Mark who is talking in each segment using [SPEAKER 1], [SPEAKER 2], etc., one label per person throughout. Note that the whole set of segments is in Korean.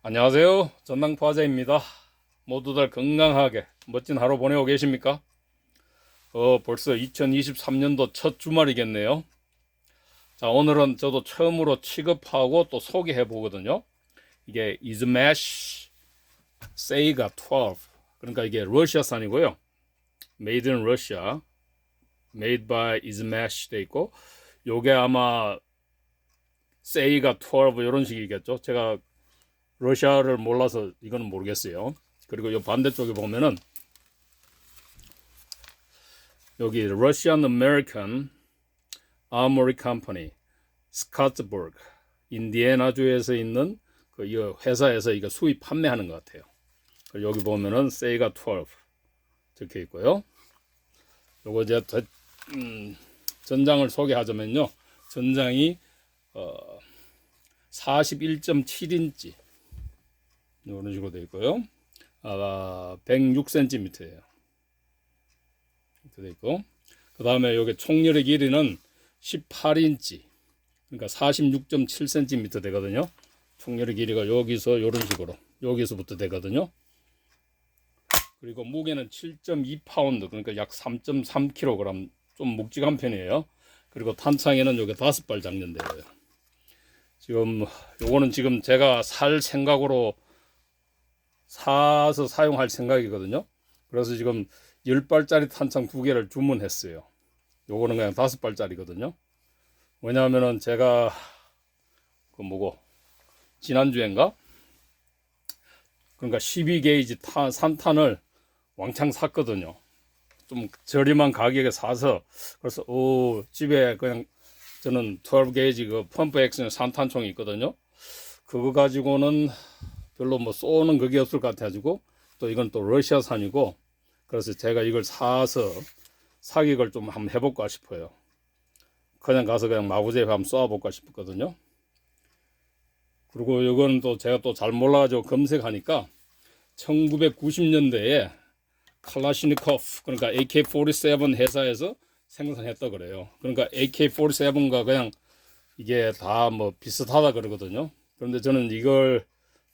[SPEAKER 1] 안녕하세요. 전당포화자입니다. 모두들 건강하게 멋진 하루 보내고 계십니까? 어, 벌써 2023년도 첫 주말이겠네요. 자, 오늘은 저도 처음으로 취급하고 또 소개해 보거든요. 이게 이즈매시 세이가 12. 그러니까 이게 러시아산이고요. Made in Russia. Made by Izmash 돼 있고 요게 아마 세이가 12 이런 식이겠죠. 제가 러시아를 몰라서 이거는 모르겠어요. 그리고 이 반대쪽에 보면은 여기 Russian American Armory Company 스카츠버그 인디애나주에서 있는 그 이 회사에서 이거 수입 판매하는 것 같아요. 여기 보면은 세이가 12 적혀 있고요. 요거 이제 더- 음, 전장을 소개하자면요. 전장이 어, 41.7인치 이런 식으로 되어 있고요. 아, 106cm예요. 이렇게 되어 있고, 그 다음에 여기 총열의 길이는 18인치, 그러니까 46.7cm 되거든요. 총열의 길이가 여기서 이런 식으로 여기서부터 되거든요. 그리고 무게는 7.2파운드, 그러니까 약 3.3kg, 좀 묵직한 편이에요. 그리고 탄창에는 여기 다섯 발 장전되어요. 지금 요거는 지금 제가 살 생각으로 사서 사용할 생각이거든요. 그래서 지금 10발짜리 탄창 두 개를 주문했어요. 요거는 그냥 다섯 발짜리거든요. 왜냐하면은 제가 그 뭐고 지난주엔가 그러니까 12게이지 탄, 산탄을 왕창 샀거든요. 좀 저렴한 가격에 사서 그래서 오 집에 그냥 저는 12게이지 그 펌프 액션 산탄총이 있거든요. 그거 가지고는 별로 뭐 쏘는 그게 없을 것 같아가지고 또 이건 또 러시아산이고 그래서 제가 이걸 사서 사격을 좀 한번 해볼까 싶어요. 그냥 가서 그냥 마구제에 한번 쏘아볼까 싶었거든요. 그리고 이건 또 제가 또 잘 몰라가지고 검색하니까 1990년대에 칼라시니코프 그러니까 AK-47 회사에서 생산했다 그래요. 그러니까 AK-47과 그냥 이게 다 뭐 비슷하다 그러거든요. 그런데 저는 이걸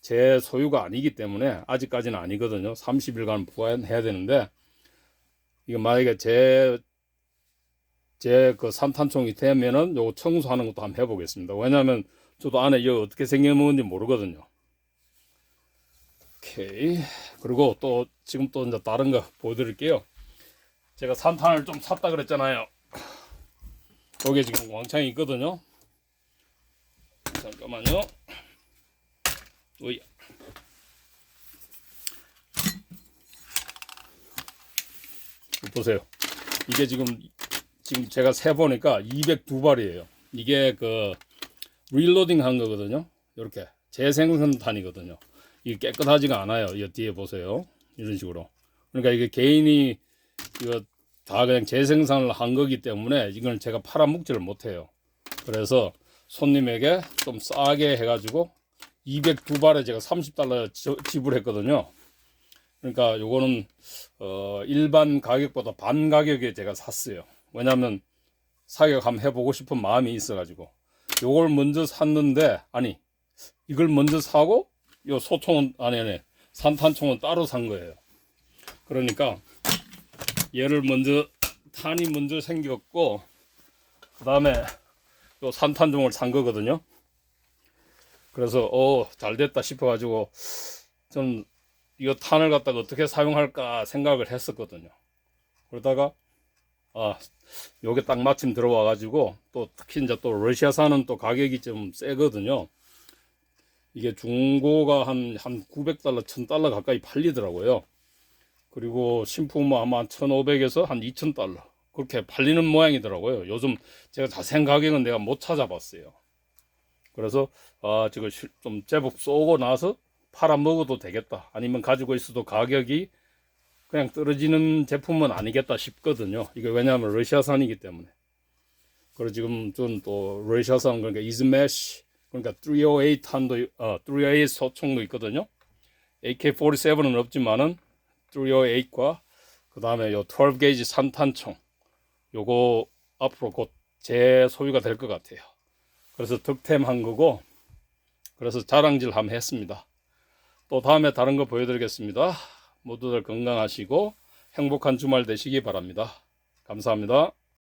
[SPEAKER 1] 제 소유가 아니기 때문에 아직까지는 아니거든요. 30일간 보관해야 되는데 이거 만약에 제 제 그 산탄총이 되면은 요거 청소하는 것도 한번 해보겠습니다. 왜냐하면 저도 안에 이거 어떻게 생겨먹는지 모르거든요. 오케이. 그리고 또 지금 또 이제 다른 거 보여드릴게요. 제가 산탄을 좀 샀다 그랬잖아요. 여기 지금 왕창이 있거든요. 잠깐만요. 오이. 보세요. 이게 지금 지금 제가 세 보니까 202발이에요. 이게 그 릴로딩 한 거거든요. 이렇게 재생산탄이거든요. 이게 깨끗하지가 않아요. 이 뒤에 보세요. 이런 식으로. 그러니까 이게 개인이 이거 다 그냥 재생산을 한 거기 때문에 이걸 제가 팔아먹지를 못해요. 그래서 손님에게 좀 싸게 해가지고 202발에 제가 30달러 지불했거든요. 그러니까 요거는 어 일반 가격보다 반 가격에 제가 샀어요. 왜냐하면 사격 한번 해보고 싶은 마음이 있어가지고 요걸 먼저 샀는데 아니 이걸 먼저 사고 요 소총은 아니 아니 산탄총은 따로 산 거예요. 그러니까 얘를 먼저 탄이 먼저 생겼고 그 다음에 요 산탄종을 산 거거든요. 그래서 어 잘 됐다 싶어가지고 전 이거 탄을 갖다가 어떻게 사용할까 생각을 했었거든요. 그러다가 아 요게 딱 마침 들어와가지고 또 특히 이제 또 러시아산은 또 가격이 좀 세거든요. 이게 중고가 한, 한 900달러, 1000달러 가까이 팔리더라고요. 그리고 신품은 아마 1500에서 한 2000달러. 그렇게 팔리는 모양이더라고요. 요즘 제가 자세한 가격은 내가 못 찾아봤어요. 그래서, 아, 지금 실- 좀 제법 쏘고 나서 팔아 먹어도 되겠다. 아니면 가지고 있어도 가격이 그냥 떨어지는 제품은 아니겠다 싶거든요. 이게 왜냐하면 러시아산이기 때문에. 그리고 지금 좀 또 러시아산 그러니까 이즈매시 그러니까 308 탄도 어, 308 소총도 있거든요. AK47은 없지만은 308과 그 다음에 요 12게이지 산탄총 요거 앞으로 곧 제 소유가 될 것 같아요. 그래서 득템한 거고 그래서 자랑질 한번 했습니다. 또 다음에 다른 거 보여드리겠습니다. 모두들 건강하시고 행복한 주말 되시기 바랍니다. 감사합니다.